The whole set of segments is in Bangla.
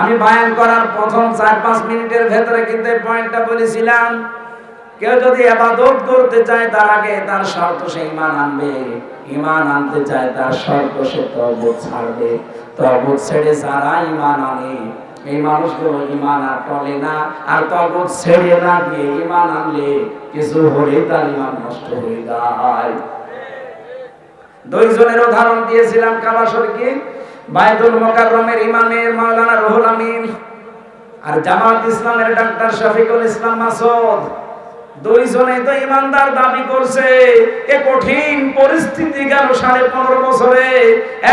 আমি বায়ান করার প্রথম চার পাঁচ মিনিটের ভেতরে কিন্তু পয়েন্টটা বলেছিলাম, কেউ যদি আবাদত করতে চায় তার আগে তার শর্ত সে ইমান আনবে। ইমান আনতে চায় তার শর্ত সে তবুত ছাড়বে। তবুত ছেড়ে যারা ইমান আনে, এই মানুষগুলো ইমান আর টলে না, আর তবুত ছেড়ে না দিয়ে ইমান আনলে কিছু হলে তার ইমান নষ্ট হয়ে যায়। দুইজনের উদাহরণ দিয়েছিলাম কাবা শরীফে। মোকাররমের ইমামের মাওলানা রুহুল আমিন আর জামাত ইসলামের ডাক্তার শফিকুল ইসলাম মাসুদ। দুইজনে তো ইমানদার দাবি করছে এ কঠিন পরিস্থিতি গেল সাড়ে পনেরো বছরে।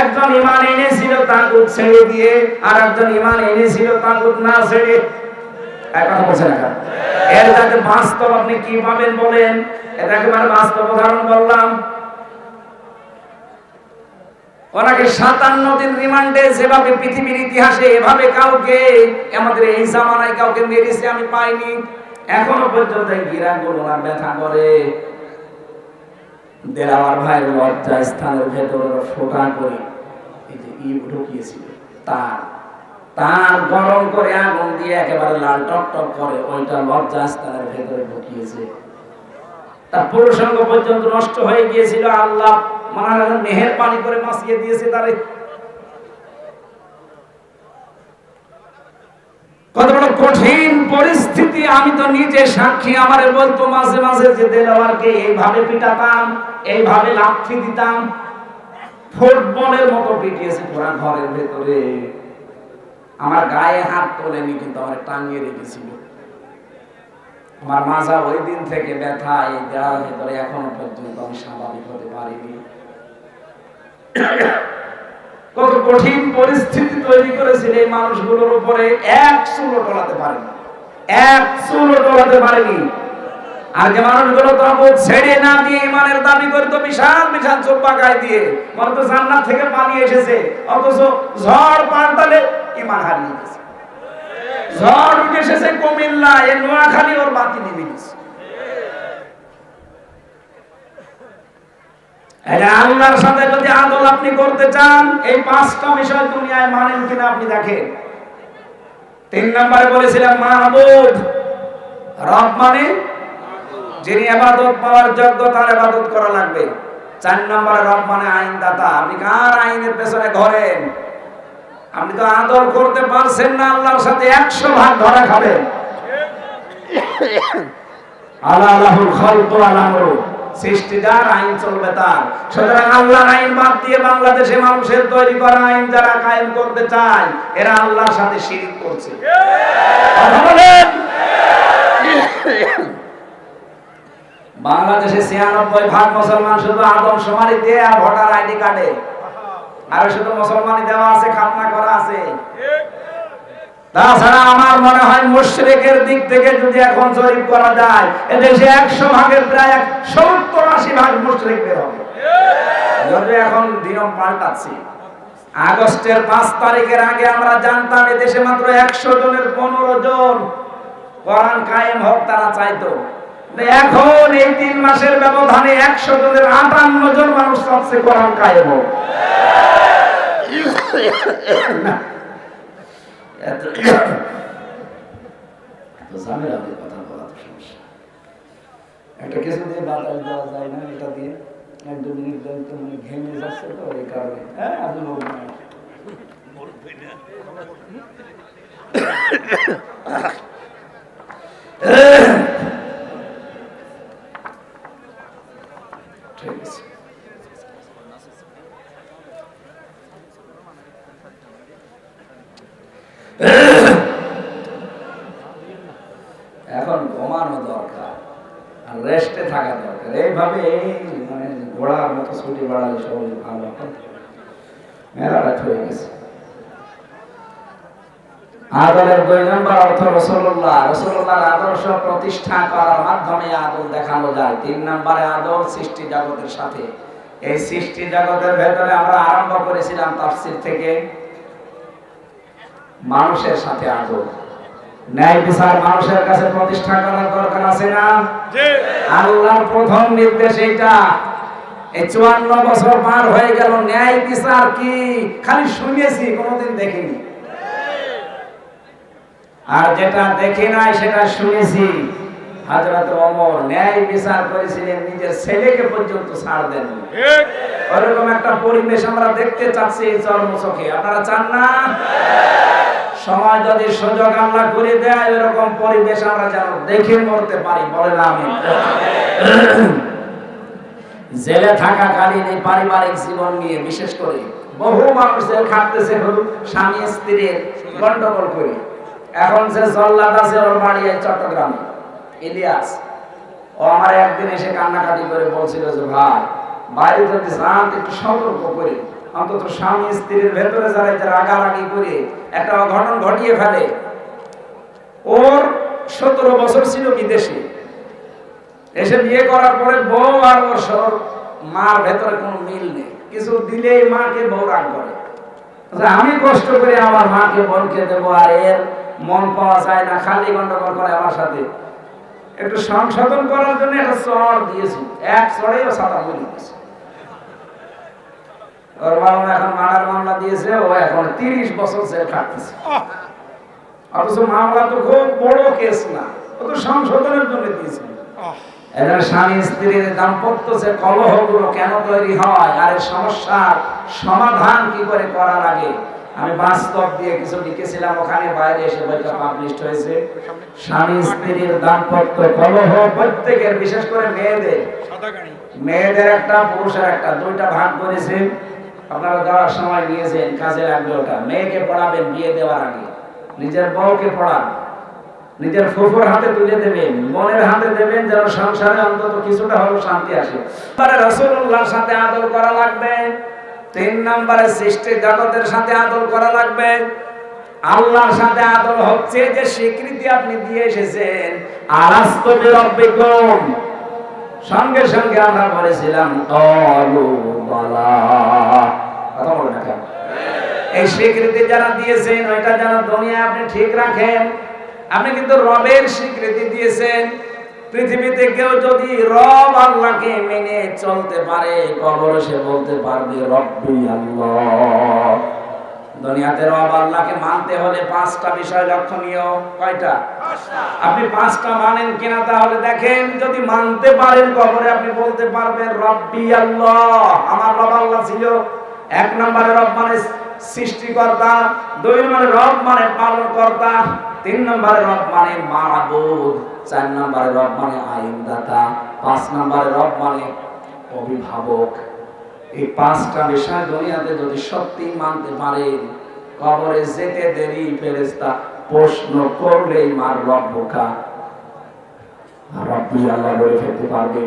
একজন ইমান এনেছিল তাগুত ছেড়ে দিয়ে আর একজন ইমান এনেছিল তাগুত না ছেড়ে। এর যাতে বাস্তব আপনি কি পাবেন বলেন? এটা একেবারে বাস্তব উদাহরণ ওনাকে সাতান্ন দিন রিমান্ডে যেভাবে পৃথিবীর ইতিহাসে এভাবে কাউকে, আমাদের এই জামানায় কাউকে মেরেছে আমি পাইনি। এখনও পর্যন্ত গিরা গিরাগুলো ওনার ব্যথা করে। দেলাওয়ার ভাইয়ের লজ্জা স্থানের ভেতরে ফোটা করে। এই যে ই ঢুকিয়েছিল, তার তার গরম করে আগুন দিয়ে একেবারে লাল টক টক করে ওইটা লজ্জা স্থানের ভেতরে ঢুকিয়েছে। তার পুরুষাঙ্গ পর্যন্ত নষ্ট হয়ে গিয়েছিল আল্লাহ। মানা মেহের পানি করে দিয়েছে তারে কত বড় কঠিন পরিস্থিতি, আমি তো নিজে সাক্ষী, আমারে বলতো মাঝে মাঝে যে দেলাওয়ারকে এইভাবে পিটাতাম, এইভাবে লাথি দিতাম। ফুটবলের মতো পিটিয়েছে পুরা ঘরের ভেতরে। আমার গায়ে হাত তোলেনি, কিন্তু আমার টাঙিয়ে রেখেছিল। আমার মাজা ওই দিন থেকে ব্যথা এই দেওয়ার ভেতরে এখনও পর্যন্ত আমি স্বাভাবিক হতে পারিনি। কত কঠিন পরিস্থিতি তৈরি করেছিল এই মানুষগুলোর উপরে এক চুলো টলাতে পারেনি। এক চুলো টলাতে পারেনি। মানুষগুলো ছেড়ে না দিয়ে ইমানের দাবি করে তো বিশাল বিশাল চোখ পাকায় দিয়ে মনে তো থেকে পালিয়ে এসেছে, অথচ ঝড় পাল্টালে ইমান হারিয়ে গেছে। ঝড় উঠে এসেছে কুমিল্লা এ নোয়াখালী ওর বাতি নেমে গেছে। এটা আল্লাহর সাথে যদি আদল আপনি করতে চান, এই পাঁচটা বিষয় দুনিয়ায় মানেন কিনা আপনি দেখেন। তিন নম্বরে বলেছিলাম মাহবুদ রব মানে যিনি আবাদত পাওয়ার যোগ্য, তার আবাদত করা লাগবে। চার নম্বরে রব মানে আইনদাতা। আপনি কার আইনের পেছনে ঘরেন? আপনি তো আদর করতে পারছেন না, আল্লাহর সাথে একশো ভাগ ধরা খাবেন। আল্লাহ আল্লাহুল আলামরু সৃষ্টিদার আইন চলবে তার। সুতরাং আল্লাহর আইন বাদ দিয়ে বাংলাদেশে মানুষের তৈরি করা আইন যারা কায়েম করতে চায়, এরা আল্লাহর সাথে শিরিক করছে। বাংলাদেশে ছিয়ানব্বই ভাগ মুসলমান শুধু আদম দিয়ে আর ভোটার আইডি কার্ডে। আর শুধু মুসলমানই দেওয়া আছে, খাতনা করা আছে। তাছাড়া আমার মনে হয় মুশরিকের দিক থেকে যদি এখন জরিপ করা যায়, এদেশে একশো ভাগের প্রায় এক সত্তর আশি ভাগ মুশরিক বের হবে। এখন দিনম পাল্টাচ্ছি। আগস্টের পাঁচ তারিখের আগে আমরা জানতাম এদেশে মাত্র একশো জনের পনেরো জন কোরআন কায়েম হোক, তারা চাইতো। এখন এই তিন মাসের ব্যবধানে একশো জনের আটান্ন জন মানুষ চাচ্ছে কোরআন কায়েম হোক। এত এত ঝামেলা দিয়ে কথা বলা তো সমস্যা একটা কিছু দিয়ে বাতাস দেওয়া যায় না এটা দিয়ে এক দু মিনিট দেন তো মানে ঘেমে যাচ্ছে তো এই কারণে হ্যাঁ আজ ঠিক এখন ঘুমানো দরকার আর রেস্টে থাকা দরকার। এইভাবে এই মানে ঘোড়ার মতো ছুটি বাড়ালে সবাই ভালো মেলাটা হয়ে গেছে। আদলের অর্থ রসুল্লাহ। আদর্শ প্রতিষ্ঠা করার মাধ্যমে আদল দেখানো যায়। তিন নম্বরে আদল সৃষ্টি জগতের সাথে। এই সৃষ্টি জগতের ভেতরে আমরা আরম্ভ করেছিলাম তাফসির থেকে। মানুষের সাথে আদল। ন্যায় বিচার মানুষের কাছে প্রতিষ্ঠা করার দরকার আছে না? আল্লাহর প্রথম নির্দেশ এটা এই চুয়ান্ন বছর পার হয়ে গেল ন্যায় বিচার কি? খালি শুনেছি কোনোদিন দেখিনি। আর যেটা দেখি নাই সেটা শুনেছি। হাজরত ওমর ন্যায় বিচার করেছিলেন নিজের ছেলেকে পর্যন্ত ছাড় দেন ওরকম একটা পরিবেশ আমরা দেখতে চাচ্ছি এই চর্মচোখে। আপনারা চান না? সময় যদি সুযোগ করে দেয় এরকম পরিবেশ আমরা যেন দেখে মরতে পারি। আমি জেলে থাকাকালীন এই পারিবারিক জীবন নিয়ে বিশেষ করে। বহু খাটতেছে স্বামী, স্ত্রীর গন্ডগোল করে। এখন যে জল্লাদ আছে ওর বাড়ি চট্টগ্রামে, ইলিয়াস। ও আমার একদিন এসে কান্নাকাটি করে বলছিল যে, ভাই বাইরে যদি যান, একটু সতর্ক করে। অন্তত স্বামী স্ত্রীর ভেতরে যারা এটা রাগারাগি করে একটা অঘটন ঘটিয়ে ফেলে। ওর সতেরো বছর ছিল বিদেশে। এসে বিয়ে করার পরে বউ আর ওর সর মার ভেতরে কোনো মিল নেই। কিছু দিলেই মাকে বউ রাগ করে। আচ্ছা, আমি কষ্ট করে আমার মাকে বোনকে দেবো আর এর মন পাওয়া যায় না খালি গন্ডগোল করে আমার সাথে। একটু সংশোধন করার জন্য একটা চর দিয়েছি। এক চড়েই ও সাদা বলি দিয়েছে ওর বাবা এখন মার্ডার মামলা দিয়েছে ও এখন তিরিশ বছর জেল খাটতেছে। অথচ মামলা তো খুব বড় কেস না ও তো সংশোধনের জন্য দিয়েছিল এদের স্বামী স্ত্রীর দাম্পত্য যে কলহগুলো কেন তৈরি হয় আর এই সমস্যার সমাধান কি করে করা লাগে আমি বাস্তব দিয়ে কিছু লিখেছিলাম ওখানে বাইরে এসে বইটা পাবলিশ হয়েছে। স্বামী স্ত্রীর দাম্পত্য কলহ প্রত্যেকের বিশেষ করে মেয়েদের। মেয়েদের একটা পুরুষের একটা দুইটা ভাগ করেছে। আপনারা যাওয়ার সময় নিয়েছেন কাজে লাগবে ওটা মেয়েকে পড়াবেন বিয়ে দেওয়ার আগে। নিজের বউকে পড়ান। নিজের ফুফুর হাতে তুলে দেবেন, বোনের হাতে দেবেন যেন সংসারে অন্তত কিছুটা হলেও শান্তি আসে। এবারে রসুল্লাহর সাথে আদর করা লাগবে। তিন নম্বরে সৃষ্টি জগতের সাথে আদর করা লাগবে। আল্লাহর সাথে আদর হচ্ছে যে স্বীকৃতি আপনি দিয়ে এসেছেন। আরাস্তবে রব্বিকুম। সঙ্গে সঙ্গে আমরা বলেছিলাম অলু স্বীকৃতি যারা দিয়েছেন, ওইটা যেন দুনিয়া আপনি ঠিক রাখেন। আপনি কিন্তু রবের স্বীকৃতি দিয়েছেন। পৃথিবীতে কেউ যদি রব আল্লাহকে মেনে চলতে পারে কবর সে বলতে পারবে, রব্বি আল্লাহ। দুনিয়াতে রব আল্লাহকে মানতে হলে পাঁচটা বিষয় লক্ষণীয়। কয়টা? আপনি পাঁচটা মানেন কিনা তাহলে দেখেন, যদি মানতে পারেন কবরে, আপনি বলতে পারবেন, রব্বি আল্লাহ। আমার রব আল্লাহ ছিল, এক নম্বরে রব মানে সৃষ্টিকর্তা, দুই নম্বরে রব মানে পালন কর্তা তিন নম্বরে রব মানে মাহবুদ চার নম্বরে রব মানে আইনদাতা, পাঁচ নম্বরে রব মানে অভিভাবক। এই পাঁচটা বিষয় দুনিয়াতে যদি সত্যি মানতে কবরে যেতে দেরি ফেরেস্তা প্রশ্ন করলেই মার রব বোকা। রব্বি বলে ফেলতে পারবে?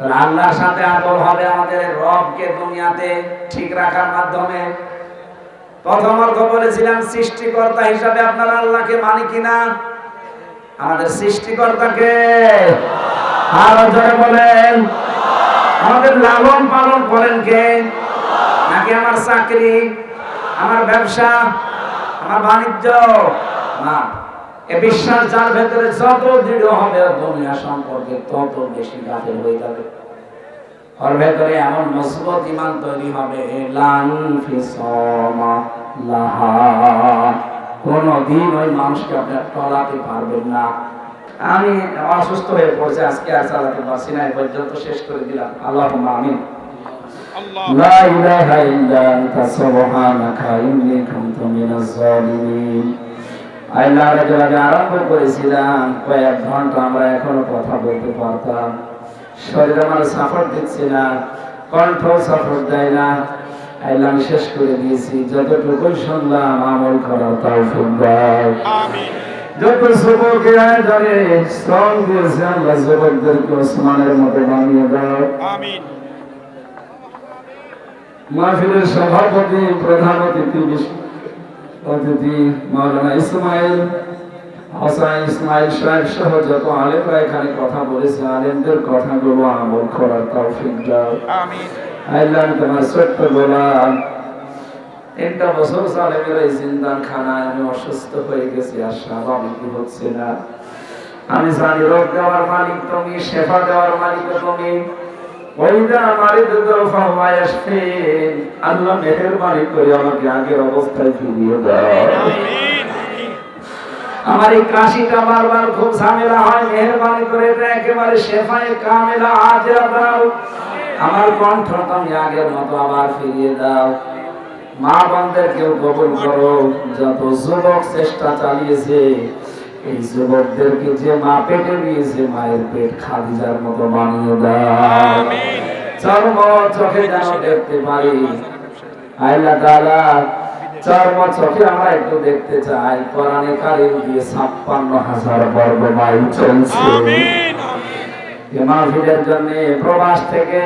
তাহলে আল্লাহর সাথে আদর হবে আমাদের রবকে দুনিয়াতে ঠিক রাখার মাধ্যমে। প্রথম অর্থ বলেছিলাম, সৃষ্টিকর্তা হিসাবে আপনারা আল্লাহকে মানি কিনা আমাদের সৃষ্টিকর্তাকে আরও জোরে বলেন। আমাদের লালন পালন করেন কে? নাকি আমার চাকরি, আমার ব্যবসা, আমার বাণিজ্য? না। এ বিশ্বাস যার ভেতরে যত দৃঢ় হবে ওর দুনিয়া সম্পর্কে তত বেশি গাফেল হয়ে যাবে ওর ভেতরে এমন মজবুত ইমান তৈরি হবে লান ফিসমা লাহা কোনদিন ওই মানুষকে আপনি টলাতে পারবেন না আমি অসুস্থ হয়ে পড়ছে আজকে আর চালাতে পারছি না এই পর্যন্ত শেষ করে দিলাম আল্লাহ আমিন لا إله إلا أنت سبحانك إني كنت من الظالمين আল্লাহর জন্য আরম্ভ করেছিলাম। কয়েক ঘণ্টা আমরা এখনও কথা বলতে পারতাম। শরীর আমার সাপোর্ট দিচ্ছে না কণ্ঠ সাপোর্ট দেয় না। আল্লাহ আমি শেষ করে দিয়েছি। যতটুকুই শুনলাম আমল করার তাও শুনবাই যত যুবকের আয়োজনে শ্রম দিয়েছে আল্লাহ যুবকদেরকে ওসমানের মতো বানিয়ে দাও। আমিন। মাহফিলের সভাপতি প্রধান অতিথি অতিথি মাওলানা ইসমাইল হাসান ইসমাইল সাহেব সহ যত আলেমরা এখানে কথা বলেছে আলেমদের কথাগুলো আমল করার তৌফিক দাও। আল্লাহ তোমার ছোট্ট গোলাম। তিনটা বছর সালেমের এই জিন্দান খানায় আমি অসুস্থ হয়ে গেছি আর স্বাভাবিক হচ্ছে না? আমি জানি রোগ দেওয়ার মালিক তুমি শেফা দেওয়ার মালিক তুমি। আল্লাহ মেহেরবানি করে আমাকে আগের অবস্থায় ফিরিয়ে দাও আমার এই কাশিটা বারবার খুব ঝামেলা হয়। মেহরবানি করে এটা একেবারে শেফায়ে কামেলা হাজরা দাও। আমার কণ্ঠ তুমি আগের মতো আবার ফিরিয়ে দাও। মা বোনদের কেউ কবুল করো। যত যুবক চেষ্টা চালিয়েছে এই যুবকদেরকে যে মা পেটে নিয়েছে মায়ের পেট খাদিজার মতো বানিয়ে দাও। চর্ম চোখে যেন দেখতে পারি আল্লাহ তাআলা চর্ম চোখে আমরা একটু দেখতে চাই। কোরআনে কারিম দিয়ে ছাপ্পান্ন হাজার বর্গ মাইল চলছে। মাহফিলের জন্য প্রবাস থেকে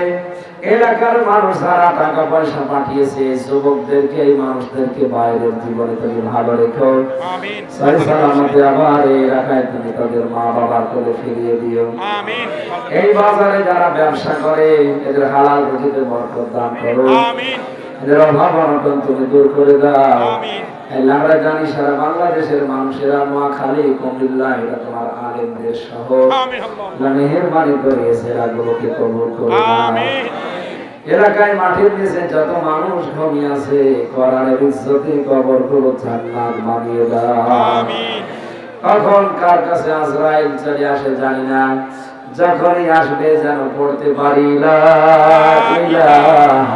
এলাকার মানুষ যারা টাকা পয়সা পাঠিয়েছে যুবকদেরকে এই মানুষদেরকে বাইরের জীবনে তুমি ভালো রেখো। সালামতে আবার এই এলাকায় তুমি তাদের মা বাবার করে ফিরিয়ে দিও। এই বাজারে যারা ব্যবসা করে এদের হালাল রুজিতে বরকত দান করো। এদের অভাব অনটন তুমি দূর করে দাও। আমরা জানি সারা বাংলাদেশের মানুষেরা নোয়াখালী কুমিল্লা এটা তোমার আলেমদের আল্লাহ, মেহেরবানি করে এই জেলাগুলোকে কবুল করে এলাকায় মাটির নিচে যত মানুষ ঘুমিয়ে আছে করারের ইজ্জতে কবরগুলো জান্নাত বানিয়ে দাও। আমিন। কখন কার কাছে আজরাইল চলে আসে জানি না যখনই আসবে যেন পড়তে পারি। ইল্লাল্লাহ।